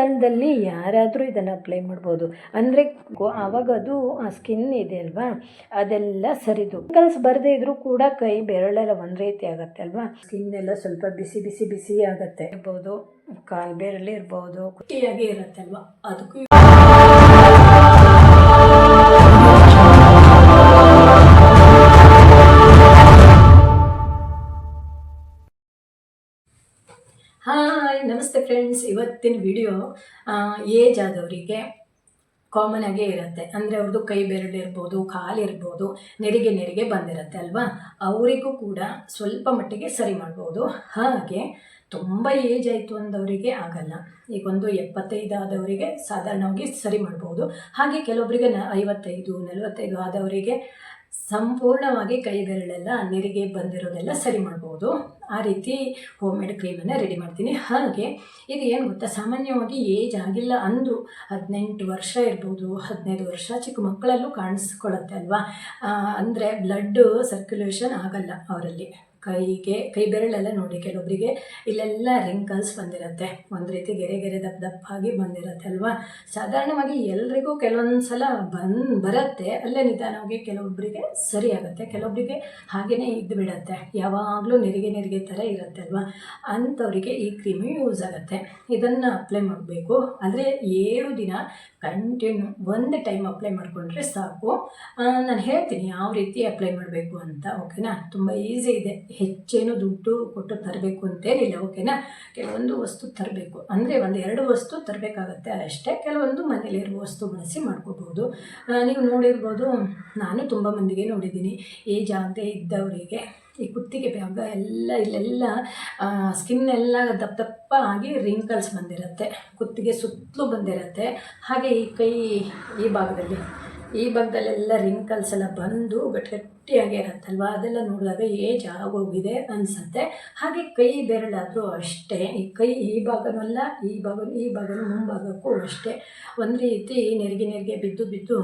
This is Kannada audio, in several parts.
ಚಳಿಗಾಲದಲ್ಲಿ ಯಾರಾದರೂ ಇದನ್ನು ಅಪ್ಲೈ ಮಾಡ್ಬೋದು. ಅಂದರೆ ಆವಾಗ ಅದು ಆ ಸ್ಕಿನ್ ಇದೆ ಅಲ್ವಾ? ಅದೆಲ್ಲ ಸರಿದು. ಕಲ್ಸ್ ಬರದೇ ಇದ್ರೂ ಕೂಡ ಕೈ ಬೆರಳೆಲ್ಲ ಒಂದು ರೀತಿ ಆಗುತ್ತೆ ಅಲ್ವಾ? ಸ್ಕಿನ್ ಎಲ್ಲ ಸ್ವಲ್ಪ ಬಿಸಿ ಬಿಸಿ ಬಿಸಿ ಆಗುತ್ತೆ. ಇರ್ಬೋದು, ಕಾಲು ಬೇರಲ್ಲಿ ಇರ್ಬೋದು. ಇರುತ್ತೆ ಅಲ್ವಾ? ಅದಕ್ಕೂ ಹಾಯ್ ನಮಸ್ತೆ ಫ್ರೆಂಡ್ಸ್ ಇವತ್ತಿನ ವಿಡಿಯೋ ಏಜ್ ಆದವರಿಗೆ ಕಾಮನ್ ಆಗೇ ಇರುತ್ತೆ. ಅಂದರೆ ಅವ್ರದ್ದು ಕೈ ಬೆರಳು ಇರ್ಬೋದು, ಕಾಲು ಇರ್ಬೋದು, ನೆರಿಗೆ ನೆರಿಗೆ ಬಂದಿರುತ್ತೆ ಅಲ್ವಾ? ಅವರಿಗೂ ಕೂಡ ಸ್ವಲ್ಪ ಮಟ್ಟಿಗೆ ಸರಿ ಮಾಡ್ಬೋದು. ಹಾಗೆ ತುಂಬ ಏಜ್ ಆಯಿತು ಅಂದವರಿಗೆ ಆಗಲ್ಲ. ಈಗ ಒಂದು ಎಪ್ಪತ್ತೈದು ಆದವರಿಗೆ ಸಾಧಾರಣವಾಗಿ ಸರಿ ಮಾಡ್ಬೋದು. ಹಾಗೆ ಕೆಲವೊಬ್ಬರಿಗೆ ನ ಐವತ್ತೈದು, ನಲವತ್ತೈದು ಆದವರಿಗೆ ಸಂಪೂರ್ಣವಾಗಿ ಕೈಗರಳೆಲ್ಲ ನೆರಿಗೆ ಬಂದಿರೋದೆಲ್ಲ ಸರಿ ಮಾಡ್ಬೋದು. ಆ ರೀತಿ ಹೋಮ್ ಮೇಡ್ ಕ್ರೀಮನ್ನು ರೆಡಿ ಮಾಡ್ತೀನಿ. ಹಾಗೆ ಇದು ಏನು ಗೊತ್ತಾ? ಸಾಮಾನ್ಯವಾಗಿ ಏಜ್ ಆಗಿಲ್ಲ ಅಂದರೂ ಹದಿನೆಂಟು ವರ್ಷ ಇರ್ಬೋದು, ಹದಿನೈದು ವರ್ಷ ಚಿಕ್ಕ ಮಕ್ಕಳಲ್ಲೂ ಕಾಣಿಸ್ಕೊಳ್ಳುತ್ತೆ ಅಲ್ವಾ? ಅಂದರೆ ಬ್ಲಡ್ಡು ಸರ್ಕ್ಯುಲೇಷನ್ ಆಗಲ್ಲ ಅವರಲ್ಲಿ. ಕೈಗೆ, ಕೈ ಬೆರಳೆಲ್ಲ ನೋಡಿ ಕೆಲವೊಬ್ಬರಿಗೆ ಇಲ್ಲೆಲ್ಲ ರಿಂಕಲ್ಸ್ ಬಂದಿರುತ್ತೆ. ಒಂದು ರೀತಿ ಗೆರೆ ಗೆರೆ ದಪ್ಪ ಆಗಿ ಬಂದಿರುತ್ತೆ ಅಲ್ವಾ? ಸಾಧಾರಣವಾಗಿ ಎಲ್ರಿಗೂ ಕೆಲವೊಂದು ಸಲ ಬಂದು, ಬರುತ್ತೆ, ಅಲ್ಲೇ ನಿಧಾನವಾಗಿ ಕೆಲವೊಬ್ಬರಿಗೆ ಸರಿ ಆಗುತ್ತೆ ಕೆಲವೊಬ್ಬರಿಗೆ ಹಾಗೆಯೇ ಇದ್ದು ಬಿಡುತ್ತೆ. ಯಾವಾಗಲೂ ನೆರಿಗೆ ನೆರಿಗೆ ಥರ ಇರುತ್ತೆ ಅಲ್ವಾ? ಅಂಥವರಿಗೆ ಈ ಕ್ರೀಮು ಯೂಸ್ ಆಗುತ್ತೆ. ಇದನ್ನು ಅಪ್ಲೈ ಮಾಡಬೇಕು. ಅಂದರೆ ಏಳು ದಿನ ಕಂಟಿನ್ಯೂ ಒಂದು ಟೈಮ್ ಅಪ್ಲೈ ಮಾಡಿಕೊಂಡ್ರೆ ಸಾಕು. ನಾನು ಹೇಳ್ತೀನಿ ಯಾವ ರೀತಿ ಅಪ್ಲೈ ಮಾಡಬೇಕು ಅಂತ, ಓಕೆನಾ? ತುಂಬ ಈಸಿ ಇದೆ. ಹೆಚ್ಚೇನು ದುಡ್ಡು ಕೊಟ್ಟು ತರಬೇಕು ಅಂತೇನಿಲ್ಲ, ಓಕೆನಾ? ಕೆಲವೊಂದು ವಸ್ತು ತರಬೇಕು. ಅಂದರೆ ಒಂದು ಎರಡು ವಸ್ತು ತರಬೇಕಾಗತ್ತೆ ಅಷ್ಟೇ, ಕೆಲವೊಂದು ಮನೇಲಿರುವ ವಸ್ತು ಬಳಸಿ ಮಾಡ್ಕೋಬೋದು. ನೀವು ನೋಡಿರ್ಬೋದು, ನಾನು ತುಂಬ ಮಂದಿಗೆ ನೋಡಿದ್ದೀನಿ. ಏಜ್ ಆಗದೆ ಇದ್ದವರಿಗೆ, ಈ ಕುತ್ತಿಗೆ ಬ್ಯಾಗ ಎಲ್ಲ, ಇಲ್ಲೆಲ್ಲ ಸ್ಕಿನ್ ಎಲ್ಲ ದಪ್ಪ ದಪ್ಪ ಆಗಿ ರಿಂಕಲ್ಸ್ ಬಂದಿರುತ್ತೆ. ಕುತ್ತಿಗೆ ಸುತ್ತಲೂ ಬಂದಿರುತ್ತೆ. ಹಾಗೆ ಈ ಕೈ, ಈ ಭಾಗದಲ್ಲಿ. ಈ ಭಾಗದಲ್ಲೆಲ್ಲ ರಿಂಕಲ್ಸ್ ಎಲ್ಲ ಬಂದು ಗಟ್ಟಿ ಗಟ್ಟಿಯಾಗಿ ಇರುತ್ತಲ್ವ? ಅದೆಲ್ಲ ನೋಡಿದಾಗ ಏಜ್ ಆಗೋಗಿದೆ ಅನಿಸುತ್ತೆ. ಹಾಗೆ ಕೈ ಬೆರಳಾದರೂ ಅಷ್ಟೇ. ಈ ಕೈ ಈ ಭಾಗನೂ ಅಲ್ಲ, ಈ ಭಾಗ ಈ ಭಾಗನೂ ಮುಂಭಾಗಕ್ಕೂ ಅಷ್ಟೇ. ಒಂದು ರೀತಿ ನೆರಿಗೆ ನೆರಿಗೆ ಬಿದ್ದು ಬಿದ್ದು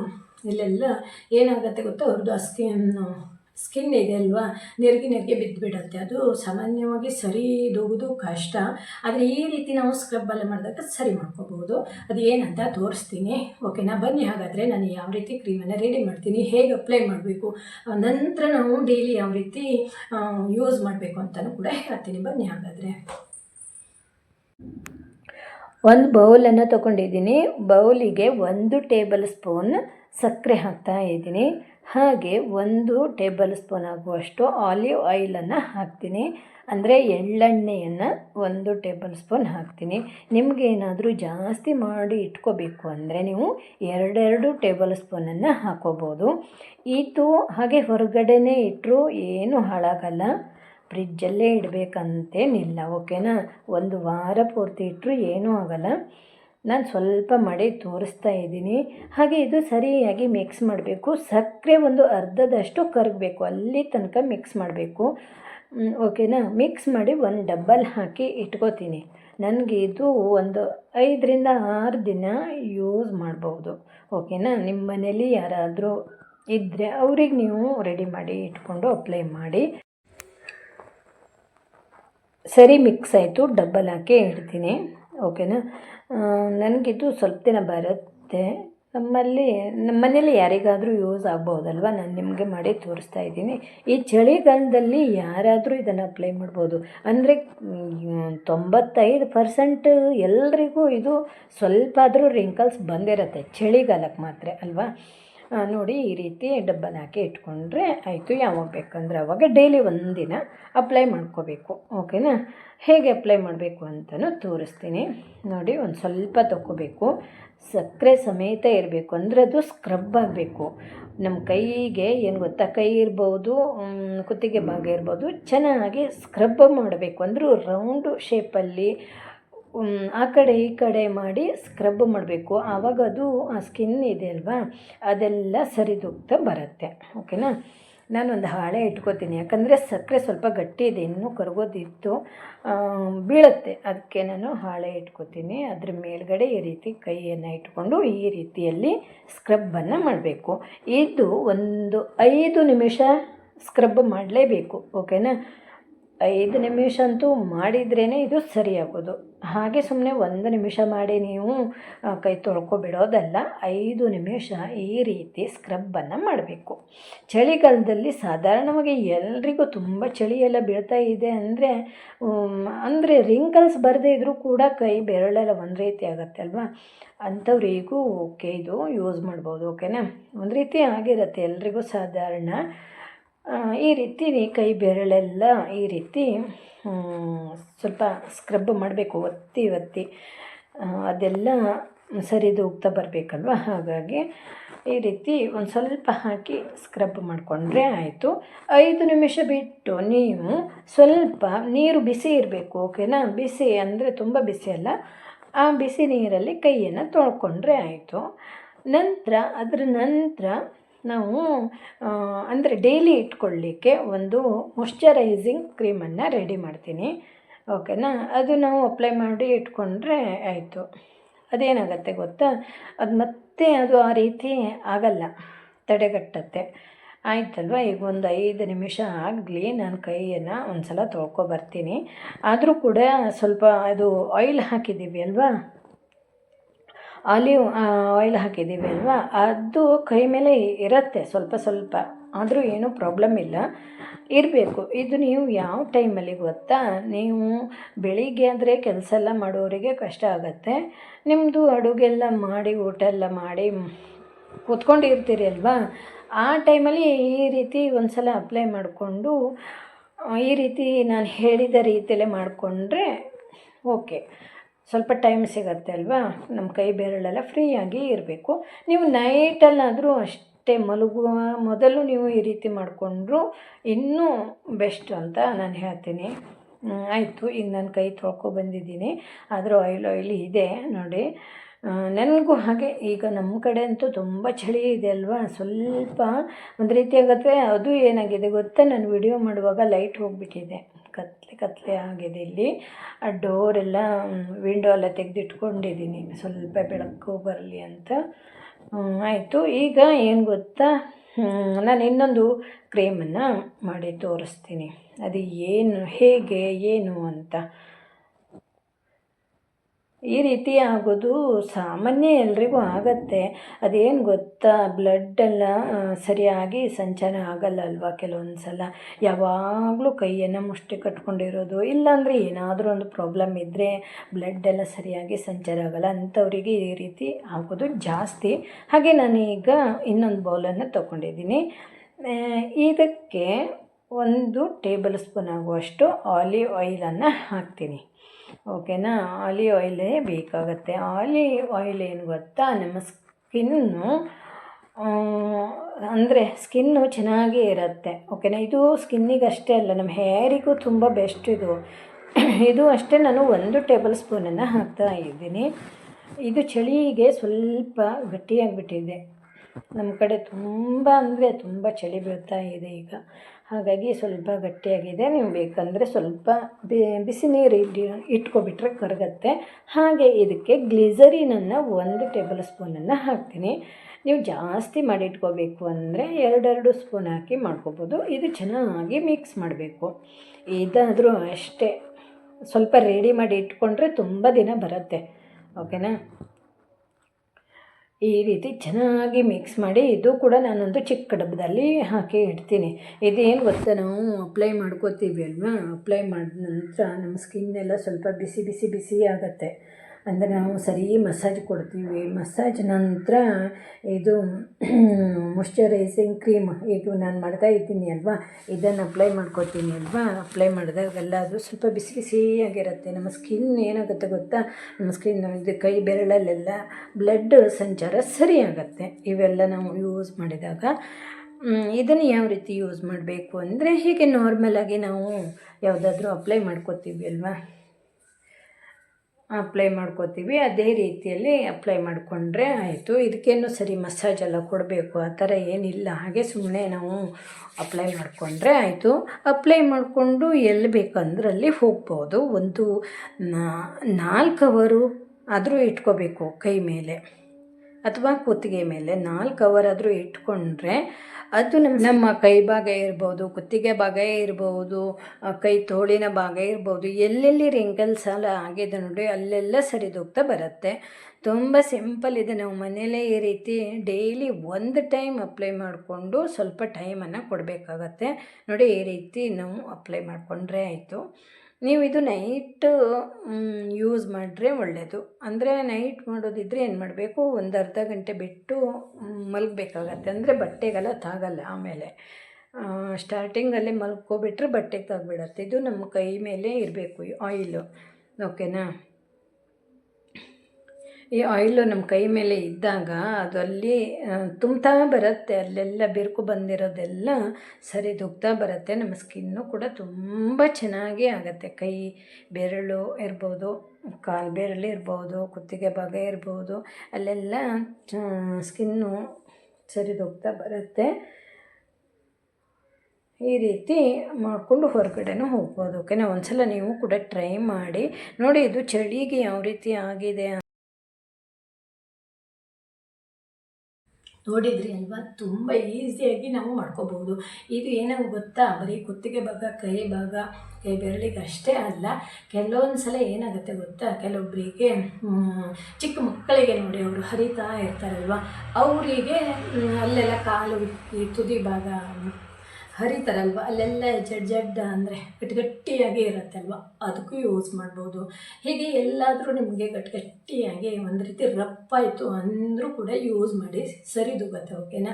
ಇಲ್ಲೆಲ್ಲ ಏನಾಗುತ್ತೆ ಗೊತ್ತಾ? ಅವ್ರದ್ದು ಅಸ್ಕಿಯನ್ನು ಸ್ಕಿನ್ ಇದೆ ಅಲ್ವಾ? ನೆರಿಗೆ ನೆರಿಗೆ ಬಿದ್ದುಬಿಡುತ್ತೆ ಅದು ಸಾಮಾನ್ಯವಾಗಿ ಸರಿ ದೂಗೋದು ಕಷ್ಟ. ಆದರೆ ಈ ರೀತಿ ನಾವು ಸ್ಕ್ರಬ್ಬಲ್ಲಿ ಮಾಡಿದಾಗ ಸರಿ ಮಾಡ್ಕೋಬಹುದು. ಅದು ಏನಂತ ತೋರಿಸ್ತೀನಿ. ಓಕೆನಾ ಬನ್ನಿ ಹಾಗಾದರೆ ನಾನು ಯಾವ ರೀತಿ ಕ್ರೀಮನ್ನು ರೆಡಿ ಮಾಡ್ತೀನಿ, ಹೇಗೆ ಅಪ್ಲೈ ಮಾಡಬೇಕು ನಂತರ ನಾವು ಡೈಲಿ ಯಾವ ರೀತಿ ಯೂಸ್ ಮಾಡಬೇಕು ಅಂತಲೂ ಕೂಡ ಹೇಳ್ತೀನಿ. ಬನ್ನಿ ಹಾಗಾದರೆ. ಒಂದು ಬೌಲನ್ನು ತೊಗೊಂಡಿದ್ದೀನಿ. ಬೌಲಿಗೆ ಒಂದು ಟೇಬಲ್ ಸ್ಪೂನ್ ಸಕ್ಕರೆ ಹಾಕ್ತಾ ಇದ್ದೀನಿ. ಹಾಗೆ ಒಂದು ಟೇಬಲ್ ಸ್ಪೂನ್ ಆಗುವಷ್ಟು ಆಲಿವ್ ಆಯಿಲನ್ನು ಹಾಕ್ತೀನಿ. ಅಂದರೆ ಎಳ್ಳೆಣ್ಣೆಯನ್ನು ಒಂದು ಟೇಬಲ್ ಸ್ಪೂನ್ ಹಾಕ್ತೀನಿ. ನಿಮಗೇನಾದರೂ ಜಾಸ್ತಿ ಮಾಡಿ ಇಟ್ಕೋಬೇಕು ಅಂದರೆ ನೀವು ಎರಡೆರಡು ಟೇಬಲ್ ಸ್ಪೂನನ್ನು ಹಾಕೋಬೋದು. ಇದು ಹಾಗೆ ಹೊರಗಡೆನೇ ಇಟ್ಟರೂ ಏನೂ ಹಾಳಾಗಲ್ಲ. ಫ್ರಿಜ್ಜಲ್ಲೇ ಇಡಬೇಕಂತೇನಿಲ್ಲ, ಓಕೆನಾ? ಒಂದು ವಾರ ಪೂರ್ತಿ ಇಟ್ಟರೂ ಏನೂ ಆಗಲ್ಲ. ನಾನು ಸ್ವಲ್ಪ ಮಾಡಿ ತೋರಿಸ್ತಾ ಇದ್ದೀನಿ. ಹಾಗೆ ಇದು ಸರಿಯಾಗಿ ಮಿಕ್ಸ್ ಮಾಡಬೇಕು. ಸಕ್ಕರೆ ಒಂದು ಅರ್ಧದಷ್ಟು ಕರಗಬೇಕು. ಅಲ್ಲಿ ತನಕ ಮಿಕ್ಸ್ ಮಾಡಬೇಕು. ಓಕೆನಾ ಮಿಕ್ಸ್ ಮಾಡಿ ಒಂದು ಡಬ್ಬಲ್ ಹಾಕಿ ಇಟ್ಕೋತೀನಿ. ನನಗೆ ಇದು ಒಂದು ಐದರಿಂದ ಆರು ದಿನ ಯೂಸ್ ಮಾಡ್ಬೋದು. ಓಕೆನಾ ನಿಮ್ಮ ಮನೇಲಿ ಯಾರಾದರೂ ಇದ್ದರೆ ಅವ್ರಿಗೆ ನೀವು ರೆಡಿ ಮಾಡಿ ಇಟ್ಕೊಂಡು ಅಪ್ಲೈ ಮಾಡಿ. ಸರಿ ಮಿಕ್ಸ್ ಆಯಿತು. ಡಬ್ಬಲ್ ಹಾಕಿ ಇಡ್ತೀನಿ. ಓಕೆನಾ ನನಗಿದು ಸ್ವಲ್ಪ ದಿನ ಬರುತ್ತೆ. ನಮ್ಮಲ್ಲಿ ನಮ್ಮ ಮನೇಲಿ ಯಾರಿಗಾದರೂ ಯೂಸ್ ಆಗ್ಬೋದಲ್ವ ನಾನು ನಿಮಗೆ ಮಾಡಿ ತೋರಿಸ್ತಾ ಇದ್ದೀನಿ. ಈ ಚಳಿಗಾಲದಲ್ಲಿ ಯಾರಾದರೂ ಇದನ್ನು ಅಪ್ಲೈ ಮಾಡ್ಬೋದು. ಅಂದರೆ ತೊಂಬತ್ತೈದು ಪರ್ಸೆಂಟ್ ಎಲ್ರಿಗೂ ಇದು ಸ್ವಲ್ಪ ಆದರೂ ರಿಂಕಲ್ಸ್ ಬಂದಿರುತ್ತೆ. ಚಳಿಗಾಲಕ್ಕೆ ಮಾತ್ರ ಅಲ್ವಾ? ನೋಡಿ ಈ ರೀತಿ ಡಬ್ಬನ ಹಾಕಿ ಇಟ್ಕೊಂಡ್ರೆ ಆಯಿತು. ಯಾವಾಗ ಬೇಕಂದರೆ ಅವಾಗ ಡೈಲಿ ಒಂದಿನ ಅಪ್ಲೈ ಮಾಡ್ಕೋಬೇಕು. ಓಕೆನಾ ಹೇಗೆ ಅಪ್ಲೈ ಮಾಡಬೇಕು ಅಂತಲೂ ತೋರಿಸ್ತೀನಿ. ನೋಡಿ ಒಂದು ಸ್ವಲ್ಪ ತೊಗೋಬೇಕು ಸಕ್ಕರೆ ಸಮೇತ ಇರಬೇಕು. ಅಂದರೆ ಅದು ಸ್ಕ್ರಬ್ ಆಗಬೇಕು. ನಮ್ಮ ಕೈಗೆ ಏನು ಗೊತ್ತಾ? ಕೈ ಇರ್ಬೋದು ಕುತ್ತಿಗೆ ಭಾಗ ಇರ್ಬೋದು, ಚೆನ್ನಾಗಿ ಸ್ಕ್ರಬ್ ಮಾಡಬೇಕು. ಅಂದರೂ ರೌಂಡು ಶೇಪಲ್ಲಿ ಆ ಕಡೆ ಈ ಕಡೆ ಮಾಡಿ ಸ್ಕ್ರಬ್ ಮಾಡಬೇಕು. ಆವಾಗ ಅದು ಆ ಸ್ಕಿನ್ ಇದೆ ಅಲ್ವಾ? ಅದೆಲ್ಲ ಸರಿದೋಗ್ತಾ ಬರುತ್ತೆ. ಓಕೆನಾ ನಾನೊಂದು ಹಾಳೆ ಇಟ್ಕೋತೀನಿ. ಯಾಕಂದರೆ ಸಕ್ಕರೆ ಸ್ವಲ್ಪ ಗಟ್ಟಿ ಇದೆ, ಇನ್ನೂ ಕರಗೋದಿತ್ತು. ಬೀಳುತ್ತೆ. ಅದಕ್ಕೆ ನಾನು ಹಾಳೆ ಇಟ್ಕೋತೀನಿ. ಅದ್ರ ಮೇಲ್ಗಡೆ ಈ ರೀತಿ ಕೈಯನ್ನು ಇಟ್ಕೊಂಡು ಈ ರೀತಿಯಲ್ಲಿ ಸ್ಕ್ರಬ್ಬನ್ನು ಮಾಡಬೇಕು. ಇದು ಒಂದು ಐದು ನಿಮಿಷ ಸ್ಕ್ರಬ್ ಮಾಡಲೇಬೇಕು. ಓಕೆನಾ ಐದು ನಿಮಿಷ ಅಂತೂ ಮಾಡಿದ್ರೇ ಇದು ಸರಿಯಾಗೋದು. ಹಾಗೆ ಸುಮ್ಮನೆ ಒಂದು ನಿಮಿಷ ಮಾಡಿ ನೀವು ಕೈ ತೊಳ್ಕೊಬಿಡೋದಲ್ಲ ಐದು ನಿಮಿಷ ಈ ರೀತಿ ಸ್ಕ್ರಬ್ಬನ್ನು ಮಾಡಬೇಕು. ಚಳಿಗಾಲದಲ್ಲಿ ಸಾಧಾರಣವಾಗಿ ಎಲ್ರಿಗೂ ತುಂಬ ಚಳಿ ಎಲ್ಲ ಬೀಳ್ತಾ ಇದೆ ಅಂದರೆ ಅಂದರೆ ರಿಂಕಲ್ಸ್ ಬರದೇ ಇದ್ದರೂ ಕೂಡ ಕೈ ಬೆರಳೆಲ್ಲ ಒಂದು ರೀತಿ ಆಗುತ್ತೆ ಅಲ್ವಾ? ಅಂಥವ್ರಿಗೂ ಓಕೆ ಇದು ಯೂಸ್ ಮಾಡ್ಬೋದು ಓಕೆನಾ ಒಂದು ರೀತಿ ಆಗಿರುತ್ತೆ ಎಲ್ರಿಗೂ ಸಾಧಾರಣ ಈ ರೀತಿ ಕೈ ಬೆರಳೆಲ್ಲ ಈ ರೀತಿ ಸ್ವಲ್ಪ ಸ್ಕ್ರಬ್ ಮಾಡಬೇಕು, ಒತ್ತಿ ಒತ್ತಿ ಅದೆಲ್ಲ ಸರಿದು ಹೋಗ್ತಾ ಬರಬೇಕಲ್ವ? ಹಾಗಾಗಿ ಈ ರೀತಿ ಒಂದು ಸ್ವಲ್ಪ ಹಾಕಿ ಸ್ಕ್ರಬ್ ಮಾಡಿಕೊಂಡ್ರೆ ಆಯಿತು. ಐದು ನಿಮಿಷ ಬಿಟ್ಟು ನೀವು ಸ್ವಲ್ಪ ನೀರು ಬಿಸಿ ಇರಬೇಕು ಓಕೆನಾ ಬಿಸಿ ಅಂದರೆ ತುಂಬ ಬಿಸಿ ಅಲ್ಲ. ಆ ಬಿಸಿ ನೀರಲ್ಲಿ ಕೈಯನ್ನು ತೊಳ್ಕೊಂಡ್ರೆ ಆಯಿತು. ನಂತರ, ಅದರ ನಂತರ ನಾವು ಅಂದರೆ ಡೈಲಿ ಇಟ್ಕೊಳ್ಳಿಕ್ಕೆ ಒಂದು ಮೊಶ್ಚರೈಸಿಂಗ್ ಕ್ರೀಮನ್ನು ರೆಡಿ ಮಾಡ್ತೀನಿ. ಓಕೆನಾ ಅದು ನಾವು ಅಪ್ಲೈ ಮಾಡಿ ಇಟ್ಕೊಂಡ್ರೆ ಆಯಿತು. ಅದೇನಾಗತ್ತೆ ಗೊತ್ತಾ? ಅದು ಮತ್ತೆ ಅದು ಆ ರೀತಿ ಆಗಲ್ಲ. ತಡೆಗಟ್ಟತ್ತೆ. ಆಯ್ತಲ್ವ? ಈಗ ಒಂದು ಐದು ನಿಮಿಷ ಆಗಲಿ ನಾನು ಕೈಯನ್ನು ಒಂದು ಸಲ ತೊಳ್ಕೊಬರ್ತೀನಿ ಆದರೂ ಕೂಡ ಸ್ವಲ್ಪ ಅದು ಆಯಿಲ್ ಹಾಕಿದ್ದೀವಿ ಅಲ್ವಾ? ಆಲಿವ್ ಆಯಿಲ್ ಹಾಕಿದ್ದೀವಿ ಅಲ್ವಾ? ಅದು ಕೈ ಮೇಲೆ ಇರುತ್ತೆ ಸ್ವಲ್ಪ ಸ್ವಲ್ಪ. ಆದರೂ ಏನೂ ಪ್ರಾಬ್ಲಮ್ ಇಲ್ಲ. ಇರಬೇಕು. ಇದು ನೀವು ಯಾವ ಟೈಮಲ್ಲಿ ಗೊತ್ತಾ? ನೀವು ಬೆಳಿಗ್ಗೆ ಅಂದರೆ ಕೆಲಸ ಎಲ್ಲ ಮಾಡೋರಿಗೆ ಕಷ್ಟ ಆಗುತ್ತೆ. ನಿಮ್ಮದು ಅಡುಗೆಲ್ಲ ಮಾಡಿ, ಊಟ ಎಲ್ಲ ಮಾಡಿ ಕೂತ್ಕೊಂಡಿರ್ತೀರಿ ಅಲ್ವಾ? ಆ ಟೈಮಲ್ಲಿ ಈ ರೀತಿ ಒಂದು ಸಲ ಅಪ್ಲೈ ಮಾಡಿಕೊಂಡು ಈ ರೀತಿ ನಾನು ಹೇಳಿದ ರೀತಿಯಲ್ಲೇ ಮಾಡಿಕೊಂಡ್ರೆ ಓಕೆ ಸ್ವಲ್ಪ ಟೈಮ್ ಸಿಗತ್ತೆ ಅಲ್ವಾ? ನಮ್ಮ ಕೈ ಬೆರಳೆಲ್ಲ ಫ್ರೀಯಾಗಿ ಇರಬೇಕು. ನೀವು ನೈಟಲ್ಲಾದರೂ ಅಷ್ಟೇ ಮಲಗುವ ಮೊದಲು ನೀವು ಈ ರೀತಿ ಮಾಡಿಕೊಂಡ್ರು ಇನ್ನೂ ಬೆಸ್ಟ್ ಅಂತ ನಾನು ಹೇಳ್ತೀನಿ. ಆಯಿತು. ಈಗ ನಾನು ಕೈ ತೊಳ್ಕೊ ಬಂದಿದ್ದೀನಿ. ಆದರೂ ಆಯಿಲ್ ಆಯಿಲ್ ಇದೆ ನೋಡಿ. ನನಗೂ ಹಾಗೆ. ಈಗ ನಮ್ಮ ಕಡೆ ಅಂತೂ ತುಂಬ ಚಳಿ ಇದೆ ಅಲ್ವಾ? ಸ್ವಲ್ಪ ಒಂದು ರೀತಿ ಅದು ಏನಾಗಿದೆ ಗೊತ್ತಾ? ನಾನು ವಿಡಿಯೋ ಮಾಡುವಾಗ ಲೈಟ್ ಹೋಗಿಬಿಟ್ಟಿದೆ. ಕತ್ಲೆ ಕತ್ಲೆ ಆಗಿದೆ ಇಲ್ಲಿ. ಆ ಡೋರೆಲ್ಲ ವಿಂಡೋ ಎಲ್ಲ ತೆಗೆದಿಟ್ಕೊಂಡಿದ್ದೀನಿ. ಸ್ವಲ್ಪ ಬೆಳಕು ಬರಲಿ ಅಂತ. ಆಯಿತು. ಈಗ ಏನು ಗೊತ್ತಾ? ನಾನು ಇನ್ನೊಂದು ಕ್ರೀಮನ್ನು ಮಾಡಿ ತೋರಿಸ್ತೀನಿ. ಅದು ಏನು, ಹೇಗೆ, ಏನು ಅಂತ. ಈ ರೀತಿ ಆಗೋದು ಸಾಮಾನ್ಯ ಎಲ್ರಿಗೂ ಆಗತ್ತೆ. ಅದೇನು ಗೊತ್ತಾ? ಬ್ಲಡ್ ಎಲ್ಲ ಸರಿಯಾಗಿ ಸಂಚಾರ ಆಗಲ್ಲ ಅಲ್ವಾ ಕೆಲವೊಂದು ಸಲ ಯಾವಾಗಲೂ ಕೈಯನ್ನು ಮುಷ್ಟಿ ಕಟ್ಕೊಂಡಿರೋದು, ಇಲ್ಲಾಂದರೆ ಏನಾದರೂ ಒಂದು ಪ್ರಾಬ್ಲಮ್ ಇದ್ದರೆ ಬ್ಲಡ್ ಎಲ್ಲ ಸರಿಯಾಗಿ ಸಂಚಾರ ಆಗಲ್ಲ. ಅಂಥವರಿಗೆ ಈ ರೀತಿ ಆಗೋದು ಜಾಸ್ತಿ. ಹಾಗೆ ನಾನೀಗ ಇನ್ನೊಂದು ಬೌಲನ್ನು ತೊಗೊಂಡಿದ್ದೀನಿ. ಇದಕ್ಕೆ ಒಂದು ಟೇಬಲ್ ಸ್ಪೂನ್ ಆಗುವಷ್ಟು ಆಲಿವ್ ಆಯಿಲನ್ನು ಹಾಕ್ತೀನಿ. ಓಕೆನಾ? ಆಲಿವ್ ಆಯಿಲೇ ಬೇಕಾಗತ್ತೆ. ಆಲಿವ್ ಆಯಿಲ್ ಏನು ಗೊತ್ತಾ? ನಮ್ಮ ಸ್ಕಿನ್ನು ಅಂದರೆ ಸ್ಕಿನ್ನು ಚೆನ್ನಾಗೇ ಇರುತ್ತೆ. ಓಕೆನಾ? ಇದು ಸ್ಕಿನ್ನಿಗೆ ಅಷ್ಟೇ ಅಲ್ಲ, ನಮ್ಮ ಹೇರಿಗೂ ತುಂಬ ಬೆಸ್ಟ್ ಇದು. ಇದು ಅಷ್ಟೇ ನಾನು ಒಂದು ಟೇಬಲ್ ಸ್ಪೂನನ್ನು ಹಾಕ್ತಾ ಇದ್ದೀನಿ. ಇದು ಚಳಿಗೆ ಸ್ವಲ್ಪ ಗಟ್ಟಿಯಾಗಿಬಿಟ್ಟಿದೆ. ನಮ್ಮ ಕಡೆ ತುಂಬ ಅಂದರೆ ತುಂಬ ಚಳಿ ಬೀಳ್ತಾ ಇದೆ ಈಗ. ಹಾಗಾಗಿ ಸ್ವಲ್ಪ ಗಟ್ಟಿಯಾಗಿದೆ. ನೀವು ಬೇಕಂದರೆ ಸ್ವಲ್ಪ ಬಿಸಿ ನೀರು ಇಟ್ಟು ಇಟ್ಕೊಬಿಟ್ರೆ ಕರಗತ್ತೆ. ಹಾಗೆ ಇದಕ್ಕೆ ಗ್ಲಿಸರಿನನ್ನು ಒಂದು ಟೇಬಲ್ ಸ್ಪೂನನ್ನು ಹಾಕ್ತೀನಿ. ನೀವು ಜಾಸ್ತಿ ಮಾಡಿಟ್ಕೋಬೇಕು ಅಂದರೆ ಎರಡೆರಡು ಸ್ಪೂನ್ ಹಾಕಿ ಮಾಡ್ಕೋಬೋದು. ಇದು ಚೆನ್ನಾಗಿ ಮಿಕ್ಸ್ ಮಾಡಬೇಕು. ಇದಾದರೂ ಅಷ್ಟೇ. ಸ್ವಲ್ಪ ರೆಡಿ ಮಾಡಿ ಇಟ್ಕೊಂಡ್ರೆ ತುಂಬ ದಿನ ಬರುತ್ತೆ. ಓಕೆನಾ? ಈ ರೀತಿ ಚೆನ್ನಾಗಿ ಮಿಕ್ಸ್ ಮಾಡಿ ಇದು ಕೂಡ ನಾನೊಂದು ಚಿಕ್ಕ ಡಬ್ಬದಲ್ಲಿ ಹಾಕಿ ಇಡ್ತೀನಿ. ಇದೇನು ಗೊತ್ತ ನಾವು ಅಪ್ಲೈ ಮಾಡ್ಕೋತೀವಿ ಅಲ್ವಾ? ಅಪ್ಲೈ ಮಾಡಿದ ನಂತರ ನಮ್ಮ ಸ್ಕಿನ್ನೆಲ್ಲ ಸ್ವಲ್ಪ ಬಿಸಿ ಬಿಸಿ ಬಿಸಿ ಆಗುತ್ತೆ. ಅಂದರೆ ನಾವು ಸರಿ ಮಸಾಜ್ ಕೊಡ್ತೀವಿ. ಮಸಾಜ್ ನಂತರ ಇದು ಮೊಶ್ಚರೈಸಿಂಗ್ ಕ್ರೀಮ್ ಇದು ನಾನು ಮಾಡ್ತಾ ಇದ್ದೀನಿ ಅಲ್ವಾ? ಇದನ್ನು ಅಪ್ಲೈ ಮಾಡ್ಕೋತೀನಿ ಅಲ್ವಾ? ಅಪ್ಲೈ ಮಾಡಿದಾಗೆಲ್ಲ ಅದು ಸ್ವಲ್ಪ ಬಿಸಿ ಬಿಸಿಯಾಗಿರುತ್ತೆ. ನಮ್ಮ ಸ್ಕಿನ್ ಏನಾಗುತ್ತೆ ಗೊತ್ತಾ? ನಮ್ಮ ಸ್ಕಿನ್ ಇದು ಕೈ ಬೆರಳಲ್ಲೆಲ್ಲ ಬ್ಲಡ್ ಸಂಚಾರ ಸರಿಯಾಗತ್ತೆ. ಇವೆಲ್ಲ ನಾವು ಯೂಸ್ ಮಾಡಿದಾಗ ಇದನ್ನು ಯಾವ ರೀತಿ ಯೂಸ್ ಮಾಡಬೇಕು ಅಂದರೆ ಹೀಗೆ ನಾರ್ಮಲಾಗಿ ನಾವು ಯಾವುದಾದ್ರೂ ಅಪ್ಲೈ ಮಾಡ್ಕೋತೀವಿ ಅಲ್ವಾ? ಅಪ್ಲೈ ಮಾಡ್ಕೋತೀವಿ. ಅದೇ ರೀತಿಯಲ್ಲಿ ಅಪ್ಲೈ ಮಾಡಿಕೊಂಡ್ರೆ ಆಯಿತು. ಇದಕ್ಕೇನು ಸರಿ ಮಸಾಜ್ ಎಲ್ಲ ಕೊಡಬೇಕು. ಆ ಥರ ಏನಿಲ್ಲ. ಹಾಗೆ ಸುಮ್ಮನೆ ನಾವು ಅಪ್ಲೈ ಮಾಡಿಕೊಂಡ್ರೆ ಆಯಿತು. ಅಪ್ಲೈ ಮಾಡಿಕೊಂಡು ಎಲ್ಲಿ ಬೇಕಂದ್ರಲ್ಲಿ ಹೋಗ್ಬೋದು. ಒಂದು ನಾಲ್ಕು ಅವರು ಆದರೂ ಇಟ್ಕೋಬೇಕು ಕೈ ಮೇಲೆ. ಅಥವಾ ಕುತ್ತಿಗೆ ಮೇಲೆ ನಾಲ್ಕು ಅವರ್ ಆದರೂ ಇಟ್ಕೊಂಡ್ರೆ ಅದು ನಮ್ಮ ನಮ್ಮ ಕೈ ಭಾಗ ಇರ್ಬೋದು, ಕುತ್ತಿಗೆ ಭಾಗ ಇರ್ಬೋದು ಕೈ ತೋಳಿನ ಭಾಗ ಇರ್ಬೋದು, ಎಲ್ಲೆಲ್ಲಿ ರಿಂಕಲ್ಸ್ ಎಲ್ಲ ಆಗಿದೆ ನೋಡಿ ಅಲ್ಲೆಲ್ಲ ಸರಿದೋಗ್ತಾ ಬರುತ್ತೆ. ತುಂಬ ಸಿಂಪಲ್ ಇದೆ. ನಾವು ಮನೇಲೇ ಈ ರೀತಿ ಡೈಲಿ ಒಂದು ಟೈಮ್ ಅಪ್ಲೈ ಮಾಡಿಕೊಂಡು ಸ್ವಲ್ಪ ಟೈಮನ್ನು ಕೊಡಬೇಕಾಗತ್ತೆ. ನೋಡಿ ಈ ರೀತಿ ನಾವು ಅಪ್ಲೈ ಮಾಡಿಕೊಂಡ್ರೆ ಆಯಿತು. ನೀವು ಇದು ನೈಟ್ ಯೂಸ್ ಮಾಡಿದ್ರೆ ಒಳ್ಳೆಯದು ಅಂದರೆ ನೈಟ್ ಮಾಡೋದಿದ್ರೆ ಏನು ಮಾಡಬೇಕು? ಒಂದು ಅರ್ಧ ಗಂಟೆ ಬಿಟ್ಟು ಮಲಗಬೇಕಾಗತ್ತೆ. ಅಂದರೆ ಬಟ್ಟೆಗೆಲ್ಲ ತಾಗಲ್ಲ ಆಮೇಲೆ. ಸ್ಟಾರ್ಟಿಂಗಲ್ಲಿ ಮಲ್ಕೋಬಿಟ್ರೆ ಬಟ್ಟೆಗೆ ತಾಗ್ಬಿಡತ್ತೆ. ಇದು ನಮ್ಮ ಕೈ ಮೇಲೆ ಇರಬೇಕು ಆಯಿಲು ಓಕೆನಾ ಈ ಆಯಿಲು ನಮ್ಮ ಕೈ ಮೇಲೆ ಇದ್ದಾಗ ಅದು ಅಲ್ಲಿ ತುಂಬ್ತಾ ಬರುತ್ತೆ. ಅಲ್ಲೆಲ್ಲ ಬಿರುಕು ಬಂದಿರೋದೆಲ್ಲ ಸರಿದೂಗ್ತಾ ಬರುತ್ತೆ. ನಮ್ಮ ಸ್ಕಿನ್ನು ಕೂಡ ತುಂಬ ಚೆನ್ನಾಗಿ ಆಗುತ್ತೆ. ಕೈ ಬೆರಳು ಇರ್ಬೋದು, ಕಾಲು ಬೆರಳು ಇರ್ಬೋದು, ಕುತ್ತಿಗೆ ಭಾಗ ಇರ್ಬೋದು. ಅಲ್ಲೆಲ್ಲ ಸ್ಕಿನ್ನು ಸರಿದೋಗ್ತಾ ಬರುತ್ತೆ. ಈ ರೀತಿ ಮಾಡಿಕೊಂಡು ಹೊರಗಡೆನೂ ಹೋಗ್ಬೋದು. ಓಕೆನಾ? ಒಂದ್ಸಲ ನೀವು ಕೂಡ ಟ್ರೈ ಮಾಡಿ. ನೋಡಿ, ಇದು ಚಳಿಗೆ ಯಾವ ರೀತಿ ಆಗಿದೆ ನೋಡಿದ್ರಿ ಅಲ್ವಾ? ತುಂಬ ಈಸಿಯಾಗಿ ನಾವು ಮಾಡ್ಕೋಬಹುದು. ಇದು ಏನಾಗ ಗೊತ್ತಾ? ಬರೀ ಕುತ್ತಿಗೆ ಭಾಗ, ಕೈ ಭಾಗ, ಕೈ ಬೆರಳಿಗೆ ಅಷ್ಟೇ ಅಲ್ಲ, ಕೆಲವೊಂದು ಸಲ ಏನಾಗುತ್ತೆ ಗೊತ್ತಾ? ಕೆಲವೊಬ್ಬರಿಗೆ ಚಿಕ್ಕ ಮಕ್ಕಳಿಗೆ ನೋಡಿ ಅವರು ಹರಿತಾ ಇರ್ತಾರಲ್ವ? ಅವರಿಗೆ ಅಲ್ಲೆಲ್ಲ ಕಾಲು, ಈ ತುದಿ ಭಾಗ ಹರಿತಾರಲ್ವ? ಅಲ್ಲೆಲ್ಲ ಜಡ್ ಜಡ್ ಅಂದರೆ ಗಟ್ಗಟ್ಟಿಯಾಗೇ ಇರುತ್ತೆ ಅಲ್ವ ಅದಕ್ಕೂ ಯೂಸ್ ಮಾಡ್ಬೋದು. ಹೀಗೆ ಎಲ್ಲಾದರೂ ನಿಮಗೆ ಗಟ್ಟಿಗಟ್ಟಿಯಾಗಿ ಒಂದು ರೀತಿ ರಪ್ಪಾಯಿತು ಅಂದರೂ ಕೂಡ ಯೂಸ್ ಮಾಡಿ ಸರಿದೂಗುತ್ತೆ ಓಕೆನಾ?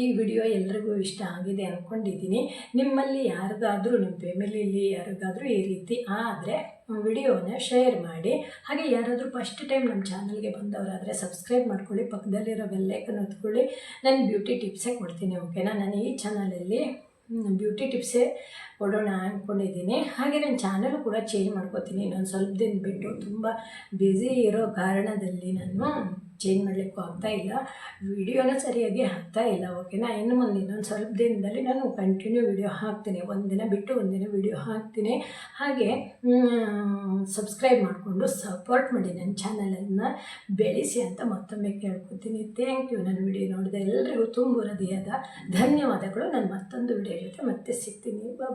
ಈ ವಿಡಿಯೋ ಎಲ್ರಿಗೂ ಇಷ್ಟ ಆಗಿದೆ ಅಂದ್ಕೊಂಡಿದ್ದೀನಿ ನಿಮ್ಮಲ್ಲಿ ಯಾರಿಗಾದರೂ, ನಿಮ್ಮ ಫ್ಯಾಮಿಲಿಯಲ್ಲಿ ಯಾರಿಗಾದರೂ ಈ ರೀತಿ ಆದರೆ ವಿಡಿಯೋನ ಶೇರ್ ಮಾಡಿ. ಹಾಗೆ ಯಾರಾದರೂ ಫಸ್ಟ್ ಟೈಮ್ ನಮ್ಮ ಚಾನಲ್ಗೆ ಬಂದವರಾದರೆ ಸಬ್ಸ್ಕ್ರೈಬ್ ಮಾಡ್ಕೊಳ್ಳಿ, ಪಕ್ಕದಲ್ಲಿರೋ ಬೆಲ್ಲೈಕನ್ ಹೊತ್ಕೊಳ್ಳಿ ನಾನು ಬ್ಯೂಟಿ ಟಿಪ್ಸೇ ಕೊಡ್ತೀನಿ ಓಕೆನಾ ನಾನು ಈ ಚಾನಲಲ್ಲಿ ಬ್ಯೂಟಿ ಟಿಪ್ಸೇ ಕೊಡೋಣ ಅಂದ್ಕೊಂಡಿದ್ದೀನಿ ಹಾಗೆ ನನ್ನ ಚಾನಲ್ ಕೂಡ ಚೇಂಜ್ ಮಾಡ್ಕೋತೀನಿ. ಇನ್ನೊಂದು ಸ್ವಲ್ಪ ದಿನ ಬಿಟ್ಟು ತುಂಬ ಬ್ಯುಸಿ ಇರೋ ಕಾರಣದಲ್ಲಿ ನಾನು ಚೇಂಜ್ ಮಾಡಲಿಕ್ಕೂ ಆಗ್ತಾ ಇಲ್ಲ. ವಿಡಿಯೋನ ಸರಿಯಾಗಿ ಹಾಕ್ತಾ ಇಲ್ಲ ಓಕೆನಾ ಇನ್ನು ಮುಂದೆ ಇನ್ನೊಂದು ಸ್ವಲ್ಪ ದಿನದಲ್ಲಿ ನಾನು ಕಂಟಿನ್ಯೂ ವಿಡಿಯೋ ಹಾಕ್ತೀನಿ. ಒಂದಿನ ಬಿಟ್ಟು ಒಂದಿನ ವಿಡಿಯೋ ಹಾಕ್ತೀನಿ. ಹಾಗೆ ಸಬ್ಸ್ಕ್ರೈಬ್ ಮಾಡಿಕೊಂಡು ಸಪೋರ್ಟ್ ಮಾಡಿ ನನ್ನ ಚಾನಲನ್ನು ಬೆಳೆಸಿ ಅಂತ ಮತ್ತೊಮ್ಮೆ ಕೇಳ್ಕೊತೀನಿ. ಥ್ಯಾಂಕ್ ಯು ನನ್ನ ವಿಡಿಯೋ ನೋಡಿದ ಎಲ್ಲರಿಗೂ ತುಂಬ ಹೃದಯದ ಧನ್ಯವಾದಗಳು. ನಾನು ಮತ್ತೊಂದು ವಿಡಿಯೋ ಜೊತೆ ಮತ್ತೆ ಸಿಗ್ತೀನಿ. ಬಾಯ್